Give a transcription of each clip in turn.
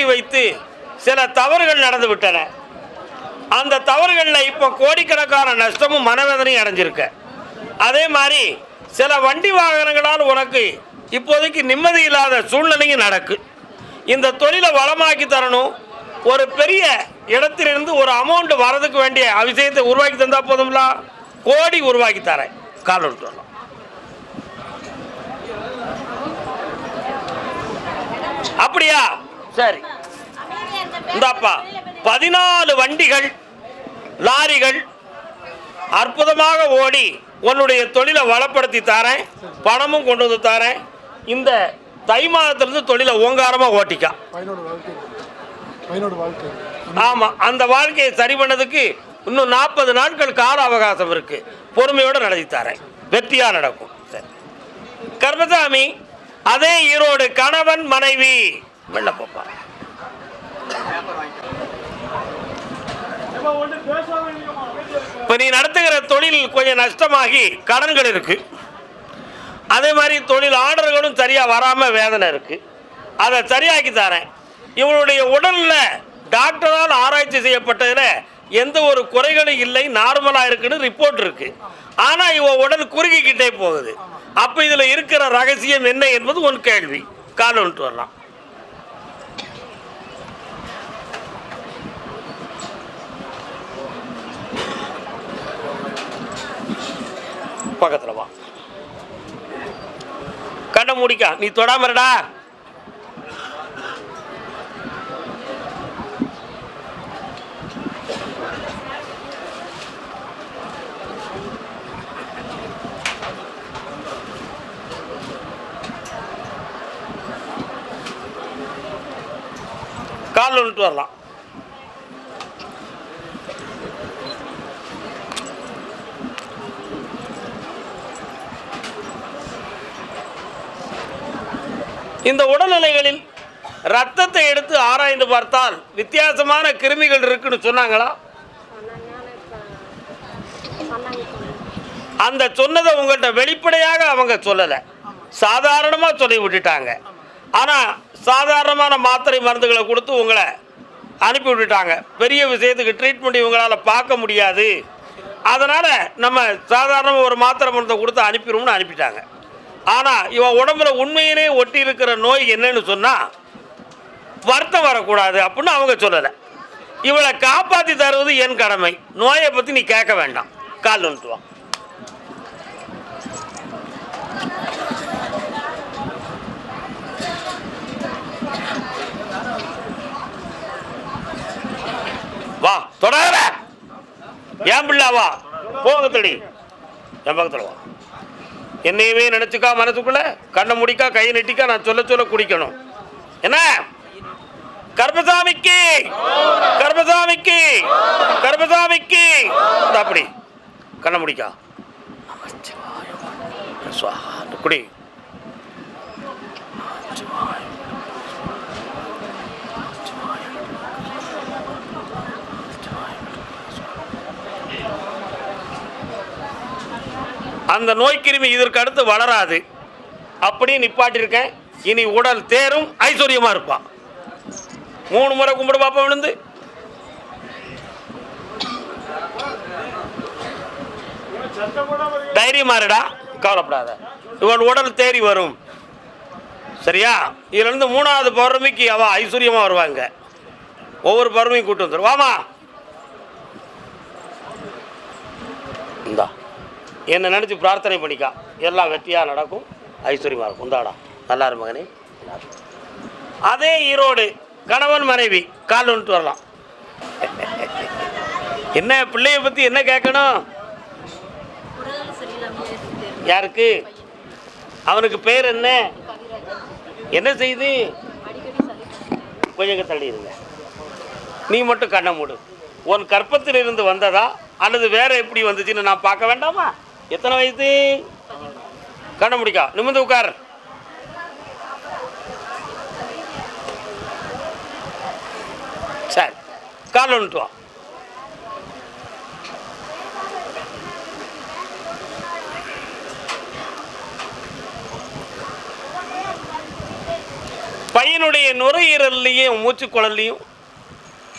அதனால வைத்து சில தவறுகள் நடந்து விட்டன. அந்த தவறுகளில் இப்போ கோடிக்கணக்கான நஷ்டமும் மனவேதனையும் அடைஞ்சிருக்க. அதே மாதிரி சில வண்டி வாகனங்களால் உனக்கு இப்போதைக்கு நிம்மதி இல்லாத சூழ்நிலையும் நடக்கு. இந்த தொழிலை வளமாக்கி தரணும். ஒரு பெரிய இடத்திலிருந்து ஒரு அமௌண்ட் வரதுக்கு வேண்டிய அவசியத்தை உருவாக்கி தந்தால் போதும்ல? கோடி உருவாக்கி தரேன். கால் எடுத்துடலாம் அப்படியா? சரி. இந்தாப்பா பதினாலு வண்டிகள் லாரிகள் அற்புதமாக ஓடி உன்னுடைய தொழிலை வளப்படுத்தி தரேன் பணமும் கொண்டு வந்து தரேன். இந்த தை மாதத்திலிருந்து தொழிலை ஓங்காரமாக ஓட்டிக்கா. ஆமாம் அந்த வாழ்க்கையை சரி பண்ணதுக்கு இன்னும் நாற்பது நாட்கள் கால அவகாசம் இருக்கு. பொறுமையோடு நடத்தி தரேன். வெற்றியாக நடக்கும். சரி. கர்மசாமி அதே ஈரோடு கணவன் மனைவி. வெள்ள போப்பா. இப்போ நீ நடத்துகிற தொழில் கொஞ்சம் நஷ்டமாகி கடன்கள் இருக்கு. அதே மாதிரி தொழில் ஆர்டர்களும் சரியாக வராமல் வேதனை இருக்கு. அதை சரியாக்கி தரேன். இவனுடைய உடலில் டாக்டரால் ஆராய்ச்சி செய்யப்பட்டதில் எந்த ஒரு குறைகளும் இல்லை நார்மலாக இருக்குன்னு ரிப்போர்ட் இருக்கு. ஆனால் இவன் உடல் குறுகிக்கிட்டே போகுது. அப்போ இதில் இருக்கிற ரகசியம் என்ன என்பது உன் கேள்வி. கால் வந்துட்டு வரலாம். பக்கத்தில் வா. கண்ணை முடிக்க. நீ தொடாமறடா கால் வந்துட்டு வரலாம். இந்த உடல்நிலைகளில் ரத்தத்தை எடுத்து ஆராய்ந்து பார்த்தால் வித்தியாசமான கிருமிகள் இருக்குன்னு சொன்னாங்களா? அந்த சொன்னதை உங்கள்கிட்ட வெளிப்படையாக அவங்க சொல்லலை. சாதாரணமாக சொல்லி விட்டுட்டாங்க ஆனால் சாதாரணமான மாத்திரை மருந்துகளை கொடுத்து உங்களை அனுப்பி விட்டுட்டாங்க. பெரிய விஷயத்துக்கு ட்ரீட்மெண்ட் இவங்களால் பார்க்க முடியாது. அதனால் நம்ம சாதாரணமாக ஒரு மாத்திரை மருந்தை கொடுத்து அனுப்பிடுவோம்னு அனுப்பிட்டாங்க. ஆனால் இவன் உடம்புல உண்மையிலே ஒட்டி இருக்கிற நோய் என்னன்னு சொன்னால் வருத்தம் வரக்கூடாது அப்படின்னு அவங்க சொல்லலை. இவளை காப்பாற்றி தருவது என் கடமை. நோயை பற்றி நீ கேட்க வேண்டாம். கால் வந்துட்டு வா தொடர ஏன் பிள்ளை வா? போகத்தடி என் பக்கத்தில் வா. என்னையுமே நினச்சிக்கா மனசுக்குள்ள கண்ணை முடிக்கா கையை நெட்டிக்கா நான் சொல்ல சொல்ல குடிக்கணும். என்ன? கர்மசாமிக்கு கர்மசாமிக்கு கர்மசாமிக்கு அப்படி. கண்ணை முடிக்கா. குடி. அந்த நோய்க்கிருமி இதற்கு அடுத்து வளராது. அப்படி நிப்பாட்டியிருக்கேன். இனி உடல் தேரும் ஐஸ்வர்யமாக இருப்பான் மூணு முறை கும்பிடு பாப்பா விழுந்து. தைரியமா இருடா. கவலைப்படாத. இவன் உடல் தேறி வரும். சரியா? இதுலேருந்து மூணாவது பௌர்ணமிக்கு அவள் ஐஸ்வர்யமாக வருவாங்க. ஒவ்வொரு பௌர்ணமியும் கூட்டு வந்துடும் வாமா. என்னை நினச்சி பிரார்த்தனை பண்ணிக்கா. எல்லாம் வெற்றியாக நடக்கும். ஐஸ்வர்யமாக இருக்கும். தாடா நல்லா மகனே. அதே ஈரோடு கணவன் மனைவி. கால் வந்துட்டு வரலாம். என்ன பிள்ளைய பற்றி என்ன கேட்கணும்? யாருக்கு? அவனுக்கு பேர் என்ன? என்ன செய்து? கொஞ்சம் தள்ளி இருங்க. நீ மட்டும் கண்ணை மூடு. உன் கற்பத்தில் இருந்து வந்ததா? அல்லது வேற எப்படி வந்துச்சுன்னு நான் பார்க்க வேண்டாமா? எத்தனை வயது கண்ண முடிக்கா. நிமிந்து உட்கார். சரி. கால் ஒன்று வா. நுரையீரல்லையும் மூச்சுக்குழல்லையும்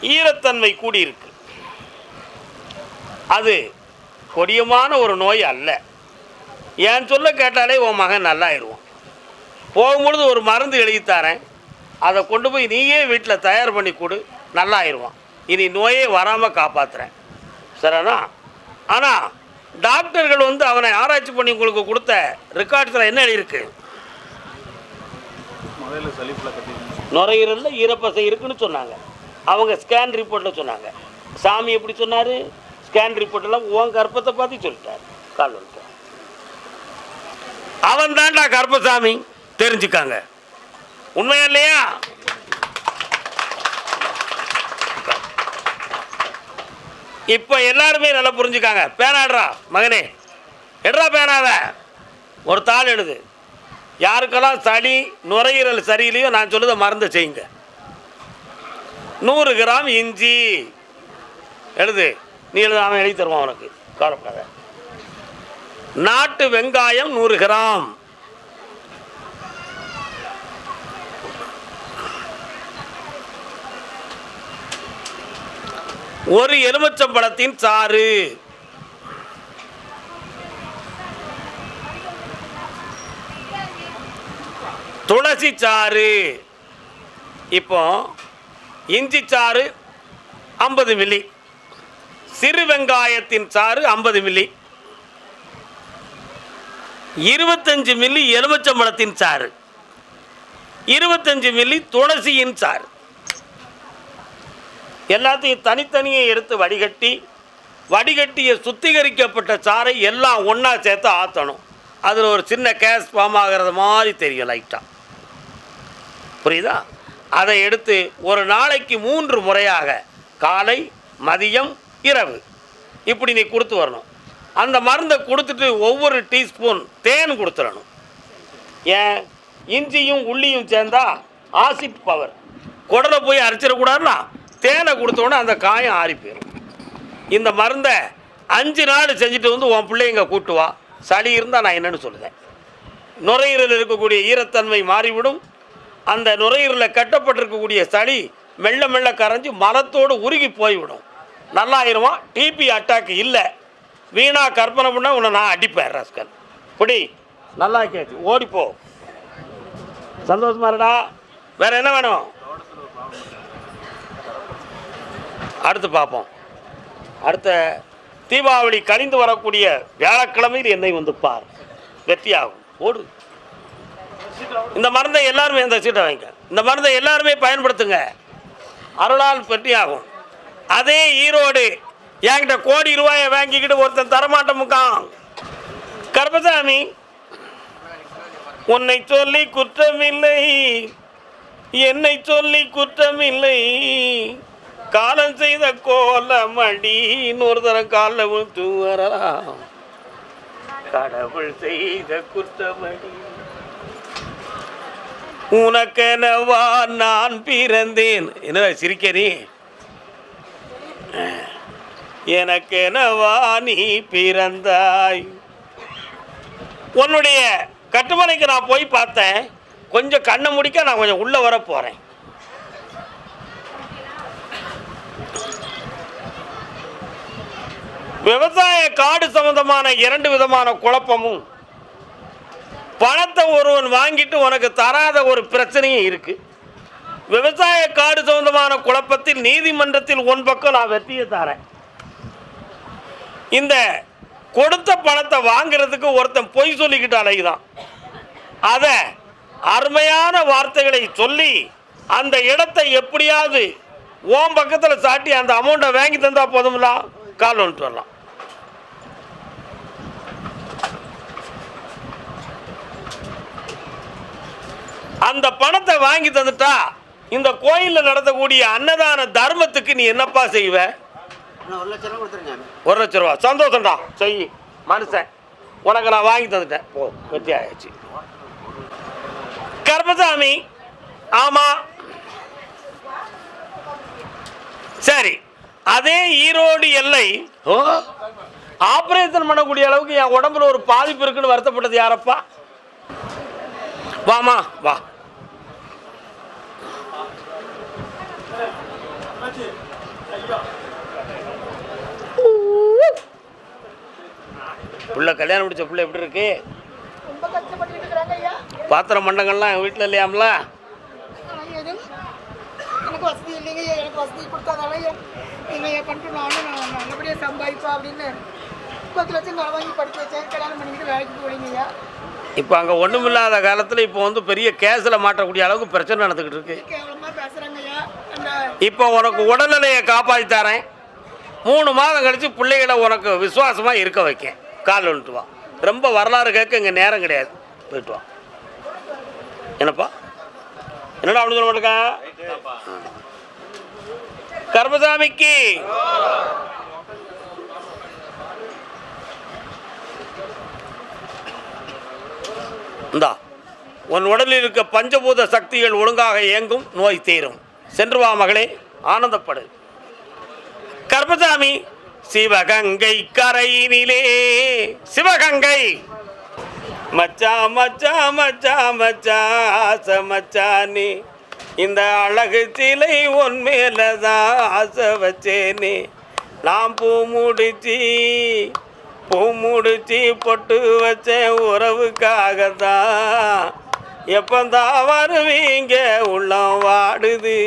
ஈரத்தன்மை கூடியிருக்கு. அது கொடியமான ஒரு நோய் அல்ல. என் சொல்ல கேட்டாலே உன் மகன் நல்லாயிடுவான் போகும்பொழுது ஒரு மருந்து எழுதி தரேன் அதை கொண்டு போய் நீயே வீட்டில் தயார் பண்ணி கொடு. நல்லாயிடுவான் இனி நோயே வராமல் காப்பாற்றுறேன் சரிண்ணா ஆனால் டாக்டர்கள் வந்து அவனை ஆராய்ச்சி பண்ணி உங்களுக்கு கொடுத்த ரெக்கார்ட்ஸில் என்ன எழுதியிருக்கு? நுரையீரலில் ஈரப்பசை இருக்குன்னு சொன்னாங்க. அவங்க ஸ்கேன் ரிப்போர்ட்டில் சொன்னாங்க. சாமி எப்படி சொன்னார்? ஸ்கேன் ரிப்போர்ட்டெல்லாம் உன் கர்ப்பத்தை பார்த்து சொல்லிட்டார். கால் வந்துட்டார் அவன் தான்டா கர்ப்பசாமி. தெரிஞ்சுக்காங்க. உண்மையா இல்லையா? இப்போ எல்லாருமே நல்லா புரிஞ்சுக்காங்க. பேனாடுறா மகனே. எடுறா பேனாத ஒரு தாள் எழுது. யாருக்கெல்லாம் சளி நுரையீரல் சரியில்லையோ நான் சொல்லுத மறந்து செய்யுங்க. நூறு கிராம் இஞ்சி. எழுது. நீ எழுது எழுதி தருவான் உனக்கு. கவலைப்படாத. நாட்டு வெங்காயம் நூறு கிராம். ஒரு எலுமிச்சம்பழத்தின் சாறு. துளசி சாறு. இப்போ இஞ்சி சாறு ஐம்பது மில்லி. சிறு வெங்காயத்தின் சாறு ஐம்பது மில்லி. இருபத்தஞ்சு மில்லி எலுமிச்சம்பழத்தின் சாறு. இருபத்தஞ்சு மில்லி துளசியின் சாறு. எல்லாத்தையும் தனித்தனியே எடுத்து வடிகட்டி வடிகட்டிய சுத்திகரிக்கப்பட்ட சாறை எல்லாம் ஒன்றா சேர்த்து ஆற்றணும் அதில் ஒரு சின்ன கேஸ் ஃபார்ம் ஆகிறது மாதிரி தெரியும் லைட்டாக புரியுதா? அதை எடுத்து ஒரு நாளைக்கு மூன்று முறையாக காலை மதியம் இரவு. இப்படி நீ கொடுத்து வரணும். அந்த மருந்தை கொடுத்துட்டு ஒவ்வொரு டீஸ்பூன் தேன் கொடுத்துடணும். ஏன்? இஞ்சியும் உள்ளியும் சேர்ந்தா ஆசிட் பவர். குடலை போய் அரைச்சிடக்கூடாதுன்னா தேனை கொடுத்தோன்னே அந்த காயம் ஆறி போயிடும் இந்த மருந்தை அஞ்சு நாள் செஞ்சுட்டு வந்து உன் பிள்ளைங்க கூட்டுவா சளி இருந்தால் நான் என்னன்னு சொல்லுவேன் நுரையீரலில் இருக்கக்கூடிய ஈரத்தன்மை மாறிவிடும். அந்த நுரையீரலில் கட்டப்பட்டிருக்கக்கூடிய சளி மெல்ல மெல்ல கரைஞ்சி மரத்தோடு உருகி போய்விடும். நல்லாயிருவான். டிபி அட்டாக் இல்லை. வீணா கற்பனை பண்ணால் உன்னை நான் அடிப்பேன் ரஸ்கல். புடி. நல்லா கேட்டு ஓடிப்போ. சந்தோஷமா இருடா. வேற என்ன வேணும்? அடுத்து பார்ப்போம். அடுத்த தீபாவளி கழிந்து வரக்கூடிய வியாழக்கிழமையில் என்னை வந்து பார். வெற்றியாகும். ஓடு. இந்த மருந்தை எல்லாருமே இந்த சீட்டை வாங்க இந்த மருந்தை எல்லாருமே பயன்படுத்துங்க. அருளால் வெற்றியாகும். அதே ஈரோடு என்கிட்ட கோடி ரூபாயை வாங்கிக்கிட்டு ஒருத்தன் தரமாட்ட கருப்பசாமி உன்னை சொல்லி குற்றமில்லை. என்னை சொல்லி குற்றமில்லை. காலம் செய்த கோலமடி இன்னொரு தரம் காலில் விழுத்து வரலாம். கடவுள் செய்த குற்றமடி. உனக்கெனவா நான் பிறந்தேன். என்ன சிரிக்க நீ? எனக்கெனவா நீ பிறந்தாய். உன்னுடைய கட்டுமனைக்கு நான் போய் பார்த்தேன். கொஞ்சம் கண்ணை முடிக்க நான் கொஞ்சம் உள்ளே வர போகிறேன் விவசாய காடு சம்பந்தமான இரண்டு விதமான குழப்பமும். பணத்தை ஒருவன் வாங்கிட்டு உனக்கு தராத ஒரு பிரச்சனையும் இருக்குது விவசாய காடு சம்பந்தமான குழப்பத்தில் நீதிமன்றத்தில் உன் பக்கம் நான் வெற்றியை தரேன். இந்த கொடுத்த பணத்தை வாங்குறதுக்கு ஒருத்தன் பொய் சொல்லிக்கிட்டு அலையுதான் அதை அருமையான வார்த்தைகளை சொல்லி அந்த இடத்தை எப்படியாவது ஓம் பக்கத்தில் சாட்டி அந்த அமௌண்ட்டை வாங்கி தந்தா போதும்ல? கால் வந்துட்டு வரலாம். அந்த பணத்தை வாங்கி தந்துட்டா இந்த கோயிலில் நடத்தக்கூடிய அன்னதான தர்மத்துக்கு நீ என்னப்பா செய்வ? ஒரு லட்ச ரூபா சந்தோஷம்டா. செய் மனுஷன். உனக்கு நான் வாங்கி தந்துட்டேன். போ வெற்றி ஆயாச்சு கர்மசாமி ஆமா. சரி அதே ஈரோடு எல்லை ஆபரேஷன் பண்ணக்கூடிய அளவுக்கு என் உடம்புல ஒரு பாதிப்பு இருக்குன்னு வருத்தப்பட்டது யாரப்பா? வாமா வா. பிள்ளை கல்யாணம் முடிச்ச பிள்ளை எப்படி இருக்கு? ரொம்ப கஷ்டப்பட்டு இருக்கிறாங்க ஐயா. பாத்திரம் மண்டங்கள்லாம் எங்கள் வீட்டில் இல்லையாம்ல? எனக்கு வசதி இல்லைங்க எனக்கு வசதி கொடுத்தாதால எங்க ஐயா பண்ணிட்டு நானும் நான் நல்லபடியாக சம்பாதிப்பா அப்படின்னு பத்து லட்சம் கடன் வாங்கி படிக்க வச்சேன். கல்யாணம் பண்ணிக்கிட்டு வேலைக்கு போறீங்க இப்போ அங்கே ஒன்றும் இல்லாத காலத்தில் இப்போ வந்து பெரிய கேஸில் மாட்டக்கூடிய அளவுக்கு பிரச்சனை நடந்துக்கிட்டு இருக்கு. இப்போ உனக்கு உடல்நிலையை காப்பாற்றி தரேன். மூணு மாதம் கழித்து பிள்ளைகளை உனக்கு விசுவாசமாக இருக்க வைக்கேன். கால் வந்துட்டு வா. ரொம்ப வரலாறு கேட்க இங்கே நேரம் கிடையாது. போயிட்டு வா. என்னப்பா? என்னடா அப்படி சொல்ல மாட்டேங்க கர்மசாமிக்கு. இந்தா உன் உடலில் இருக்க பஞ்சபூத சக்திகள் ஒழுங்காக இயங்கும் நோய் தீரும். சென்று வா மகளே ஆனந்தப்படு. கர்மசாமி சிவகங்கை கரையினிலே சிவகங்கை. மச்சா மச்சா மச்சா மச்சா ஆசை மச்சானே இந்த அழகு சிலை உன் மேலதான் ஆசை வச்சேனே. நான் பூ முடிச்சி பூமுடிச்சி பொட்டு வச்சேன் உறவுக்காக தான் எப்பந்தான் வருவீங்க? உள்ளம் வாடுது.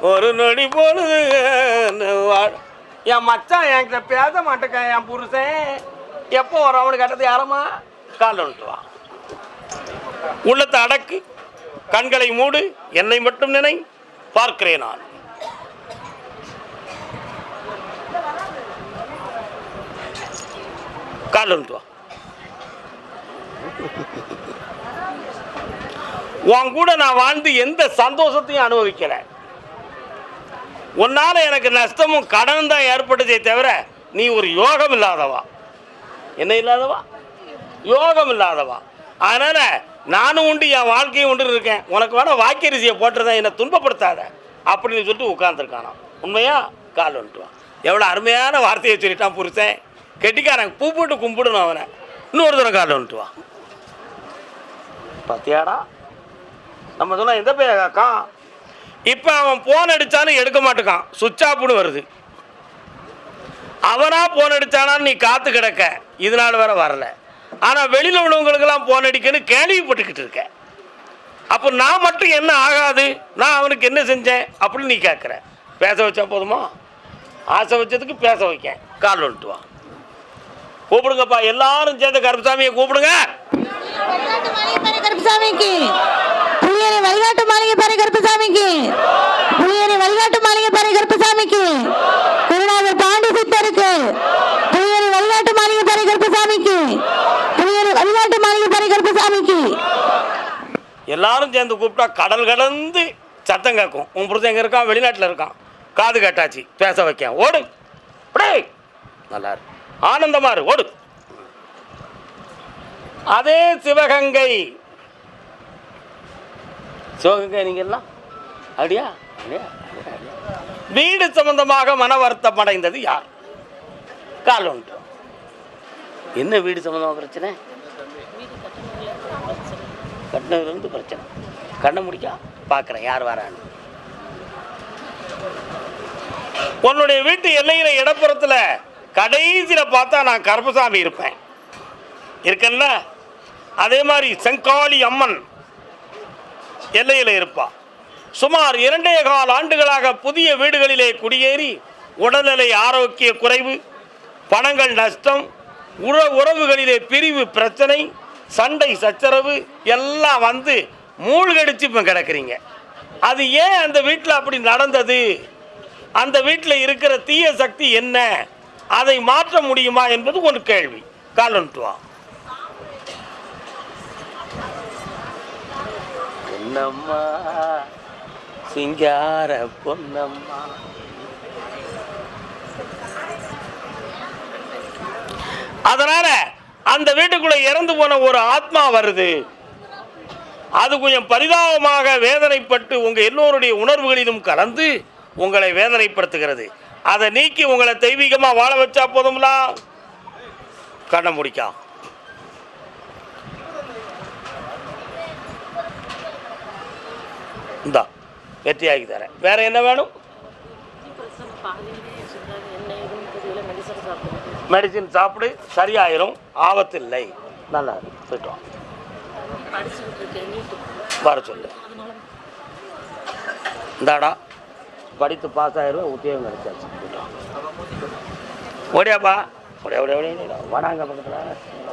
ஒரு நொடி பொழுது என் மச்சான் என்கிட்ட பேச மாட்டேக்கான் என் புருஷன். எப்போ வரும் அவனுக்கு கட்டது யாரம்மா? கால் உள்ளத்தை அடக்கு. கண்களை மூடு. என்னை மட்டும் நினை. பார்க்கிறேன் நான். கால் வந்துட்டு வா உன் கூட நான் வாழ்ந்து எந்த சந்தோஷத்தையும் அனுபவிக்கல. உன்னால எனக்கு நஷ்டமும் கடன் தான் ஏற்பட்டதே தவிர நீ ஒரு யோகம் இல்லாதவா? என்ன இல்லாதவா? யோகம் இல்லாதவா? அதனால நானும் உண்டு என் வாழ்க்கையும் உண்டு இருக்கேன். உனக்கு வேணால் வாக்கியரிசியை போட்டுருந்தேன் என்னை துன்பப்படுத்தாத. அப்படின்னு சொல்லிட்டு உட்காந்துருக்கானா உண்மையா? கால் வந்துட்டு வா எவ்வளோ அருமையான வார்த்தையை சொல்லிட்டான் புருஷன். கெட்டிக்காரன் பூ போட்டு கும்பிடணும் அவனை. இன்னொரு தடவை கால் வந்துட்டு வா. பாத்தியாடா? நம்ம சொன்ன எந்த பையன் காக்கான் இப்போ அவன் போன் அடித்தாலும் எடுக்க மாட்டேக்கான். சுவிட்ச் ஆஃப்னு வருது. அவனா போன் அடித்தானான்னு நீ காத்து கிடக்க. இதனால வேற வரல. ஆனால் வெளியில் உள்ளவங்களுக்கெல்லாம் போன் அடிக்கன்னு கேள்விப்பட்டுக்கிட்டு இருக்க. அப்போ நான் மட்டும் என்ன ஆகாது? நான் அவனுக்கு என்ன செஞ்சேன்? அப்படின்னு நீ கேட்குற பேச வச்சா போதுமா? ஆசை வச்சதுக்கு பேச வைக்க கால் வந்துட்டு வா. கூப்பிடுங்கப்பா. எல்லாரும் சேர்ந்து கருப்பசாமியை கூப்பிடுங்க. வழிகாட்டு மாளிகை பாறை கருப்பசாமிக்கு. புளியரை வழிகாட்டு மாளிகை பாறை கருப்பசாமிக்கு. புளியரை வழிகாட்டு மாளிகை பாறை கருப்பசாமிக்கு. குருநாதர் பாண்டி சித்தருக்கு. புளியரை வழிகாட்டு மாளிகை பாறை கருப்பசாமிக்கு. புளியரை வழிகாட்டு மாளிகை பாறை கருப்பசாமிக்கு. எல்லாரும் சேர்ந்து கூப்பிட்டா கடல் கடந்து சத்தம் கேட்கும். உன் புருஷன் எங்கே இருக்கான்? வெளிநாட்டில் இருக்கான். காது கேட்டாச்சு. பேச வைக்க ஓடு. நல்லா இருக்கு ஆனந்தமாறு ஓடு. அதே சிவகங்கை. சிவகங்கை நீங்கள்லாம் அப்படியா? அப்படியா? வீடு சம்பந்தமாக மன வருத்தம் அடைந்தது யார்? கால் ஒன்று. என்ன வீடு சம்பந்தமாக பிரச்சனை? கட்டினதுலேருந்து பிரச்சனை. கண்ணை முடிக்கா? பார்க்குறேன் யார் வரான்னு. உன்னுடைய வீட்டு எல்லையில இடப்புறத்தில் கடைசியில் பார்த்தா நான் கருப்பசாமி இருப்பேன். இருக்கல்ல? அதே மாதிரி செங்காளி அம்மன் எல்லையில் இருப்பா. சுமார் இரண்டே கால் ஆண்டுகளாக புதிய வீடுகளிலே குடியேறி உடல்நிலை ஆரோக்கிய குறைவு பணங்கள் நஷ்டம் உற உறவுகளிலே பிரிவு பிரச்சனை சண்டை சச்சரவு எல்லாம் வந்து மூழ்கடிச்சு இப்போ கிடக்குறீங்க. அது ஏன் அந்த வீட்டில் அப்படி நடந்தது? அந்த வீட்டில் இருக்கிற தீய சக்தி என்ன? அதை மாற்ற முடியுமா என்பது ஒரு கேள்வி. கால் வந்துட்டு வா பொன்னம்மா சிங்கார பொன்னம்மா. அதனால அந்த வீட்டுக்குள்ள இறந்து போன ஒரு ஆத்மா வருது. அது கொஞ்சம் பரிதாபமாக வேதனைப்பட்டு உங்க எல்லோருடைய உணர்வுகளிலும் கலந்து உங்களை வேதனைப்படுத்துகிறது. அதை நீக்கி உங்களை தெய்வீகமாக வாழ வச்சா போதும்லா கண்ணை முடிக்கா. இந்தா வெற்றியாகி தரேன். வேற என்ன வேணும்? மெடிசின் சாப்பிடு சரியாயிரும் ஆபத்தில்லை. நல்லா போயிட்டோம் வர சொல்லு. இந்தாடா. படித்து பாஸ் ஆகிடும் உத்தியோகம் கிடைச்சாச்சு. ஓடியாப்பா. ஒடியா ஒடியா ஒடியா வராங்க பக்கத்தில்.